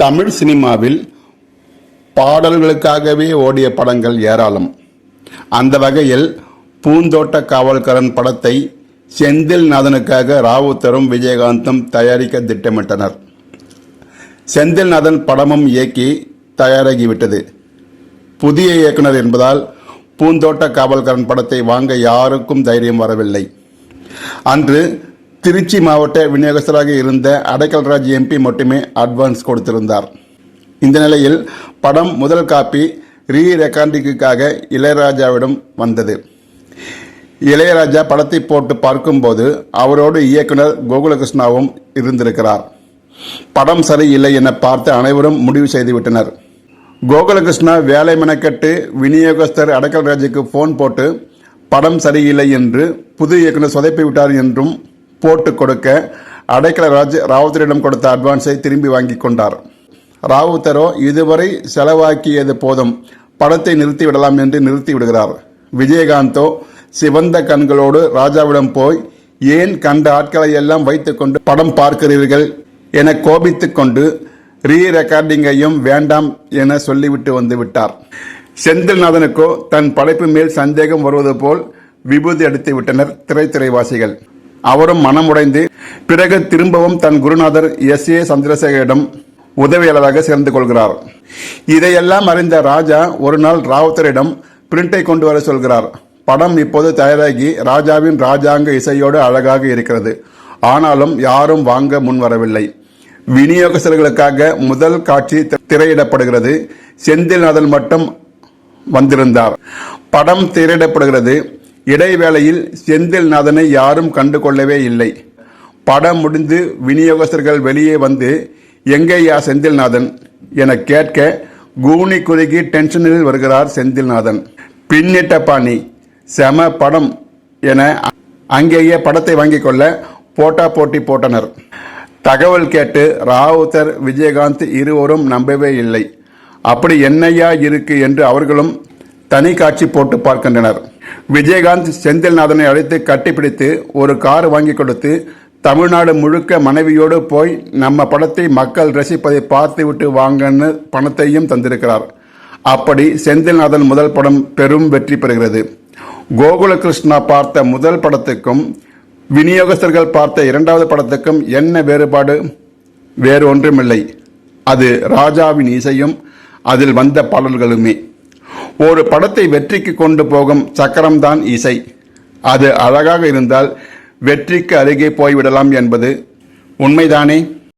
தமிழ் சினிமாவில் பாடல்களுக்காகவே ஓடிய படங்கள் ஏராளம். அந்த வகையில் பூந்தோட்ட காவல்காரன் படத்தை செந்தில் நாதனுக்காக ராவுத்தரும் விஜயகாந்தும் தயாரிக்க திட்டமிட்டனர். செந்தில்நாதன் படமும் இயக்கி தயாராகிவிட்டது. புதிய இயக்குனர் என்பதால் பூந்தோட்ட காவல்காரன் படத்தை வாங்க யாருக்கும் தைரியம் வரவில்லை. அன்று திருச்சி மாவட்ட விநியோகஸ்தராக இருந்த அடைக்கல்ராஜ் எம்பி மட்டுமே அட்வான்ஸ் கொடுத்திருந்தார். இந்த நிலையில் படம் முதல் காப்பி ரீ ரெக்கார்டிங்குக்காக இளையராஜாவிடம் வந்தது. இளையராஜா படத்தை போட்டு பார்க்கும்போது அவரோடு இயக்குனர் கோகுலகிருஷ்ணாவும் இருந்திருக்கிறார். படம் சரியில்லை என பார்த்து அனைவரும் முடிவு செய்துவிட்டனர். கோகுலகிருஷ்ணா வேலை மெனக்கட்டு விநியோகஸ்தர் அடக்கல்ராஜுக்கு ஃபோன் போட்டு படம் சரியில்லை என்று புது இயக்குனர் சொதைப்பி விட்டார் என்றும் போட்டு கொடுக்க அடைக்கல அடைக்கலராஜ் ராவுத்தரிடம் கொடுத்த அட்வான்ஸை திரும்பி வாங்கி கொண்டார். ராவுத்தரோ இதுவரை செலவாக்கியது போதும். படத்தை நிறுத்திவிடலாம் என்று நிறுத்தி விடுகிறார். விஜயகாந்தோ சிவந்த கண்களோடு ராஜாவிடம் போய் ஏன் கண்ட ஆட்களை எல்லாம் வைத்துக்கொண்டு படம் பார்க்கிறீர்கள்? என கோபித்துக்கொண்டு ரீ ரெக்கார்டிங்கையும் வேண்டாம் என சொல்லிவிட்டு வந்து விட்டார். செந்தில்நாதனுக்கோ தன் படைப்பு மேல் சந்தேகம் வருவது போல் விபூதி அடித்து விட்டனர் திரைத்துறைவாசிகள். அவரும் மனமுடைந்து பிறகு திரும்பவும் தன் குருநாதர் எஸ். ஏ. சந்திரசேகரிடம் உதவியாளராக சேர்ந்து கொள்கிறார். இதையெல்லாம் அறிந்த ராஜா ஒரு நாள் ராவுத்தரிடம் பிரிண்டை கொண்டு வர சொல்கிறார். படம் இப்போது தயாராகி ராஜாவின் ராஜாங்க இசையோடு அழகாக இருக்கிறது. ஆனாலும் யாரும் வாங்க முன் வரவில்லை. விநியோகஸ்தர்களுக்காக முதல் காட்சி திரையிடப்படுகிறது. செந்தில்நாதன் மட்டும் வந்திருந்தார். படம் திரையிடப்படுகிறது. இடைவேளையில் செந்தில்நாதனை யாரும் கண்டு கொள்ளவே இல்லை. படம் முடிந்து விநியோகஸ்தர்கள் வெளியே வந்து எங்கேயா செந்தில்நாதன்? என கேட்க கூனி குறுகி டென்ஷனில் வருகிறார் செந்தில்நாதன். பின்னிட்ட பாணி செம படம் என அங்கேயே படத்தை வாங்கிக் கொள்ள போட்டா போட்டி போட்டனர். தகவல் கேட்டு ராவுத்தர் விஜயகாந்த் இருவரும் நம்பவே இல்லை. அப்படி என்னையா இருக்கு? என்று அவர்களும் தனி காட்சி போட்டு பார்க்கின்றனர். விஜயகாந்த் செந்தில்நாதனை அழைத்து கட்டிப்பிடித்து ஒரு கார் வாங்கி கொடுத்து தமிழ்நாடு முழுக்க மனைவியோடு போய் நம்ம படத்தை மக்கள் ரசிப்பதை பார்த்துவிட்டு வாங்கன்னு பணத்தையும் தந்திருக்கிறார். அப்படி செந்தில்நாதன் முதல் படம் பெரும் வெற்றி பெறுகிறது. கோகுலகிருஷ்ணா பார்த்த முதல் படத்துக்கும் விநியோகஸ்தர்கள் பார்த்த இரண்டாவது படத்துக்கும் என்ன வேறுபாடு? வேறு ஒன்றுமில்லை. அது ராஜாவின் இசையும் அதில் வந்த பாடல்களுமே. ஒரு படத்தை வெற்றிக்கு கொண்டு போகும் சக்கரம்தான் இசை. அது அழகாக இருந்தால் வெற்றிக்கு அருகே போய்விடலாம் என்பது உண்மைதானே?